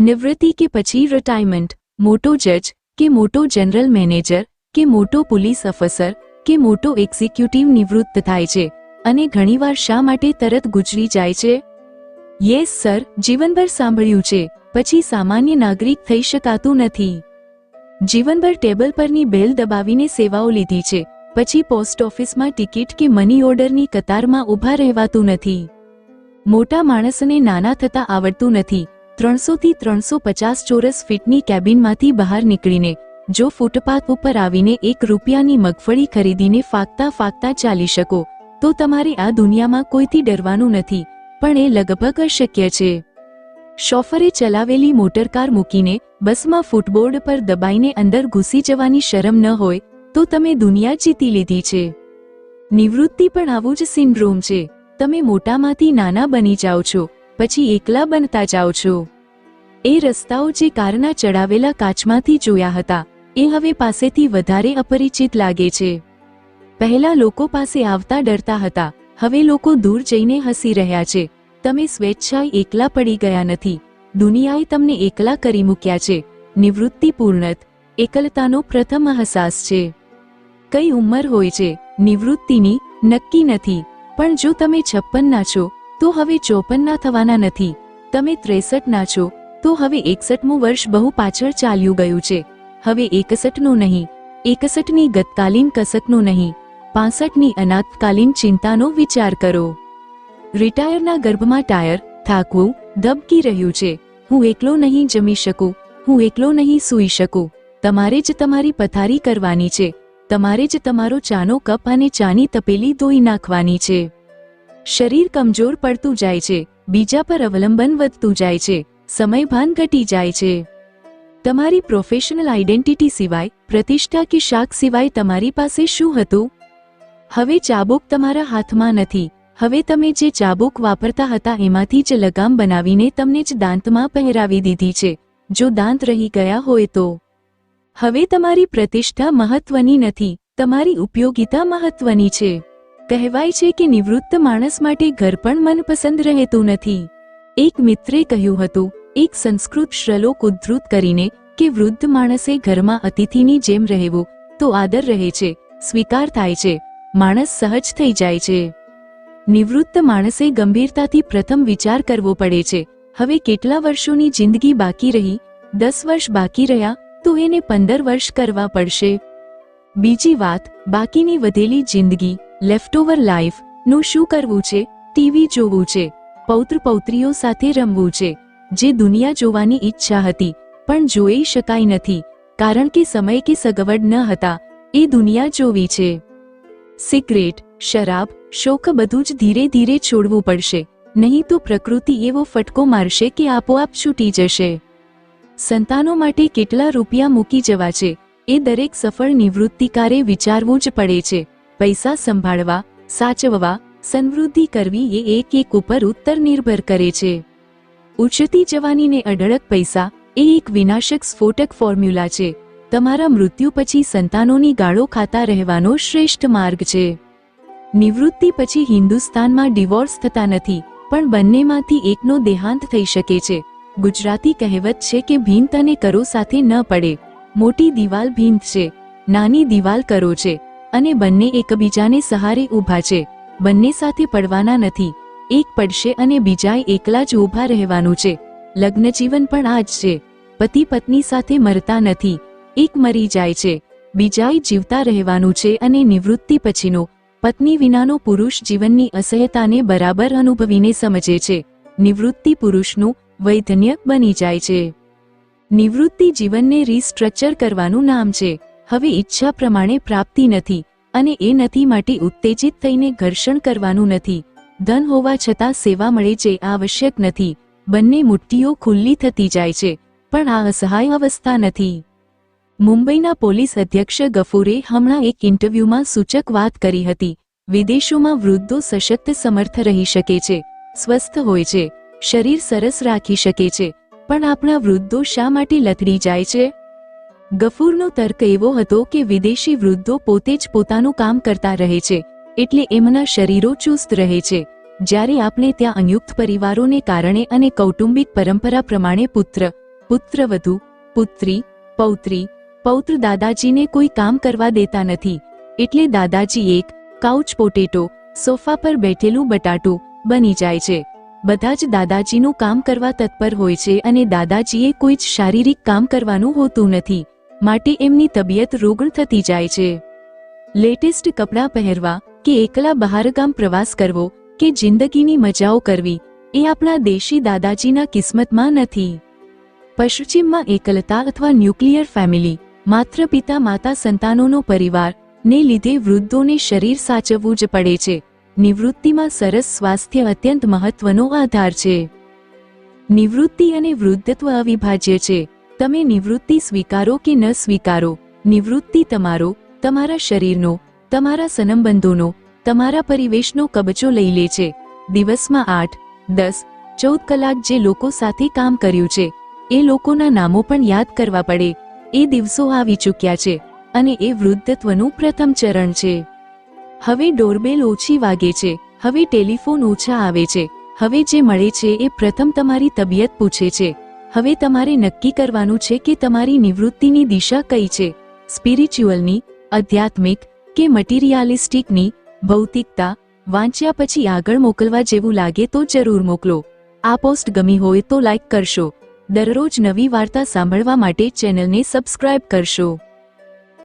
નિવૃત્તિ કે પછી રિટાયરમેન્ટ મોટો જજ કે મોટો જનરલ મેનેજર કે મોટો પોલીસ અફસર કે મોટો એક્ઝિક્યુટિવ નિવૃત્ત થાય છે. અને ઘણીવાર શા માટે તરત ગુજરી જાય છે? યસ સર જીવનભર સાંભળ્યું છે. પછી સામાન્ય નાગરિક થઈ શકાતું નથી. જીવનભર ટેબલ પરની બેલ દબાવીને સેવાઓ લીધી છે. પછી પોસ્ટ ઓફિસમાં ટિકિટ કે મની ઓર્ડરની કતારમાં ઊભા રહેવાતું નથી. મોટા માણસને નાના થતા આવડતું નથી. ત્રણસોથી ત્રણસો પચાસ ચોરસ ફીટની કેબિનમાંથી બહાર નીકળીને, જો ફૂટપાથ ઉપર આવીને એક રૂપિયાની મગફળી ખરીદીને ફાકતા ફાકતા ચાલી શકો, તો તમારે આ દુનિયામાં કોઈથી ડરવાનું નથી, પણ એ લગભગ અશક્ય છે. શોફરે ચલાવેલી મોટરકાર મૂકીને બસમાં ફૂટબોર્ડ પર દબાઈને અંદર ઘૂસી જવાની શરમ ન હોય, તો તમે દુનિયા જીતી લીધી છે. નિવૃત્તિ પણ આવું જ સિન્ડ્રોમ છે. તમે મોટામાંથી નાના બની જાઓ છો. પછી એકલા બનતા જાઓ છો. એ રસ્તાઓ જે કારના ચડાવેલા કાચમાંથી જોયા હતા, એ હવે પાસેથી વધારે અપરિચિત લાગે છે. પહેલા લોકો પાસે આવતા ડરતા હતા, હવે લોકો દૂર જઈને હસી રહ્યા છે. તમે સ્વેચ્છાએ એકલા પડી ગયા નથી. દુનિયાએ તમને એકલા કરી મૂક્યા છે. નિવૃત્તિ પૂર્ણત, એકલતાનો પ્રથમ અહસાસ છે. કઈ ઉંમર હોય છે, નિવૃત્તિની નક્કી નથી, પણ જો તમે છપ્પનના છો તો હવે ચોપનના થવાના નથી. તમે ત્રેસઠના છો, તો હવે એકસઠમું વર્ષ બહુ પાછળ ચાલ્યું ગયું છે. હવે એકસઠનું નહીં. એકસઠની ગતકાલીન કસકનું નહીં. પાસઠની અનાથકાલીન ચિંતાનો વિચાર કરો. રિટાયરના ગર્ભમાં ટાયર, થાકવું, ધબકી રહ્યું છે. હું એકલો નહીં જમી શકું, હું એકલો નહીં સૂઈ શકું. તમારે જ તમારી પથારી કરવાની છે. તમારે જ તમારો ચાનો કપ અને ચાની તપેલી ધોઈ નાખવાની છે. શરીર કમજોર પડતું જાય છે, બીજા પર અવલંબન વધતું જાય છે, સમયભાન ઘટી જાય છે. તમારી પ્રોફેશનલ આઇડેન્ટિટી સિવાય, પ્રતિષ્ઠા કે શાક સિવાય તમારી પાસે શું હતું? હવે ચાબુક તમારા હાથમાં નથી. હવે તમે જે ચાબુક વાપરતા હતા એમાંથી જ લગામ બનાવીને તમને જ દાંતમાં પહેરાવી દીધી છે, જો દાંત રહી ગયા હોય તો. હવે તમારી પ્રતિષ્ઠા મહત્વની નથી, તમારી ઉપયોગિતા મહત્વની છે. કહેવાય છે કે નિવૃત્ત માણસ માટે ઘર પણ મનપસંદ રહેતું નથી. એક મિત્રે કહ્યું હતું, એક સંસ્કૃત શ્લોક ઉદ્ધૃત કરીને કે વૃદ્ધ માણસે ઘરમાં અતિથિની જેમ રહેવું, તો આદર રહે છે, સ્વીકાર થાય છે, માણસ સહજ થઈ જાય છે. નિવૃત્ત માણસે ગંભીરતાથી પ્રથમ વિચાર કરવો પડે છે, હવે કેટલા વર્ષોની જિંદગી બાકી રહી, દસ વર્ષ બાકી રહ્યા, તો એને પંદર વર્ષ કરવા પડશે. બીજી વાત, બાકીની વધેલી જિંદગી લેફ્ટઓવર લાઈફનું શું કરવું છે? ટીવી જોવું છે. પૌત્ર પૌત્રીઓ સાથે રમવું છે. જે દુનિયા જોવાની ઈચ્છા હતી, પણ જોઈ શકાય નથી. કારણ કે સમય કે સગવડ ન હતા. એ દુનિયા જોવી છે. સિગરેટ શરાબ, શોખ બધું જ ધીરે ધીરે છોડવું પડશે. નહીં તો પ્રકૃતિ એવો ફટકો મારશે કે આપોઆપ છૂટી જશે. સંતાનો માટે કેટલા રૂપિયા મૂકી જવા છે? એ દરેક સફળ નિવૃત્તિકારે વિચારવું જ પડે છે. પૈસા સંભાળવા, સાચવવા સંવૃદ્ધિ કરવી એ એક એક ઉપર ઉત્તર નિર્ભર કરે છે. ઉછતી જવાનીને અઢળક પૈસા એ એક વિનાશક સ્ફોટક ફોર્મ્યુલા છે. તમારા મૃત્યુ પછી સંતાનોની ગાળો ખાતા રહેવાનો શ્રેષ્ઠ માર્ગ છે. નિવૃત્તિ પછી હિન્દુસ્તાનમાં ડિવોર્સ થતા નથી, પણ બંનેમાંથી એકનો દેહાંત થઈ શકે છે. ગુજરાતી કહેવત છે કે ભીંત અને કરો સાથે ન પડે. મોટી દિવાલ ભીંત છે. નાની દિવાલ કરો છે. અને બંને એકબીજાને સહારે ઊભા છે. બંને સાથે પડવાના નથી. એક પડશે અને બીજાએ એકલા જ ઊભા રહેવાનું છે. લગ્નજીવન પણ આ જ છે. પતિ પત્ની સાથે મરતા નથી. એક મરી જાય છે. બીજાએ જીવતા રહેવાનું છે અને નિવૃત્તિ પછીનો, પત્ની વિનાનો પુરુષ જીવનની અસહ્યતાને બરાબર અનુભવીને સમજે છે. નિવૃત્તિ પુરુષનું વૈધન્ય બની જાય છે. નિવૃત્તિ જીવનને રીસ્ટ્રક્ચર કરવાનું નામ છે. હવે ઈચ્છા પ્રમાણે પ્રાપ્તિ નથી અને એ નથી માટે ઉત્તેજિત થઈને ઘર્ષણ કરવાનું નથી. ધન હોવા છતાં સેવા મળે છે, આવશ્યક નથી. બંને મુઠ્ઠીઓ ખુલ્લી થતી જાય છે, પણ આ અસહાય અવસ્થા નથી. મુંબઈના પોલીસ અધ્યક્ષ ગફુરે હમણાં એક ઇન્ટરવ્યુમાં સૂચક વાત કરી હતી. વિદેશોમાં વૃદ્ધો સશક્ત સમર્થ રહી શકે છે, સ્વસ્થ હોય છે, શરીર સરસ રાખી શકે છે, પણ આપણા વૃદ્ધો શા માટે લથડી જાય છે? ગફૂરનો તર્ક એવો હતો કે વિદેશી વૃદ્ધો પોતે જ પોતાનું કામ કરતા રહે છે, એટલે એમના શરીરો ચુસ્ત રહે છે. જ્યારે આપણે ત્યાં અંયુક્ત પરિવારોને કારણે અને કૌટુંબિક પરંપરા પ્રમાણે પુત્ર, પુત્રવધુ, પુત્રી, પૌત્રી, પૌત્ર દાદાજીને કોઈ કામ કરવા દેતા નથી, એટલે દાદાજી એક કાઉચ પોટેટો સોફા પર બેઠેલું બટાટું બની જાય છે. બધા જ દાદાજીનું કામ કરવા તત્પર હોય છે અને દાદાજીએ કોઈ જ શારીરિક કામ કરવાનું હોતું નથી. માટે એમની તબિયત રોગણ થતી જાય છે. લેટેસ્ટ કપડાં પહેરવા કે એકલા બહારગામ પ્રવાસ કરવો કે જિંદગીની મજાઓ કરવી, એ આપણા દેશી દાદાજીના કિસ્મતમાં નથી. પશ્ચિમમાં એકલતા અથવા ન્યુક્લિયર ફેમિલી, માત્ર પિતા, માતા, સંતાનોનો પરિવાર ને લીધે વૃદ્ધોને શરીર સાચવવું જ પડે છે. નિવૃત્તિમાં સરસ સ્વાસ્થ્ય અત્યંત મહત્વનો આધાર છે. નિવૃત્તિ અને વૃદ્ધત્વ અવિભાજ્ય છે. તમે નિવૃત્તિ સ્વીકારો કે ન સ્વીકારો? નિવૃત્તિ તમારો, તમારા શરીરનો, તમારા સંબંધોનો તમારા પરિવેશનો કબજો લઈ લે છે. દિવસમાં આઠ, દસ, ચૌદ કલાક જે લોકો સાથે કામ કર્યું છે, એ લોકોના નામો પણ યાદ કરવા પડે. એ દિવસો આવી ચૂક્યા છે અને એ વૃદ્ધત્વનું પ્રથમ ચરણ છે. હવે ડોરબેલ ઓછી વાગે છે, હવે ટેલિફોન ઓછા આવે છે, હવે જે મળે છે એ પ્રથમ તમારી તબિયત પૂછે છે. હવે તમારે નક્કી કરવાનું છે કે તમારી નિવૃત્તિની દિશા કઈ છે? સ્પિરિચ્યુઅલની, આધ્યાત્મિક કે મટીરિયાલિસ્ટિકની, ભૌતિકતા, વાંચ્યા પછી આગળ મોકલવા જેવું લાગે તો જરૂર મોકલો. આ પોસ્ટ ગમી હોય તો લાઈક કરશો. દરરોજ નવી વાર્તા સાંભળવા માટે ચેનલને સબસ્ક્રાઇબ કરશો.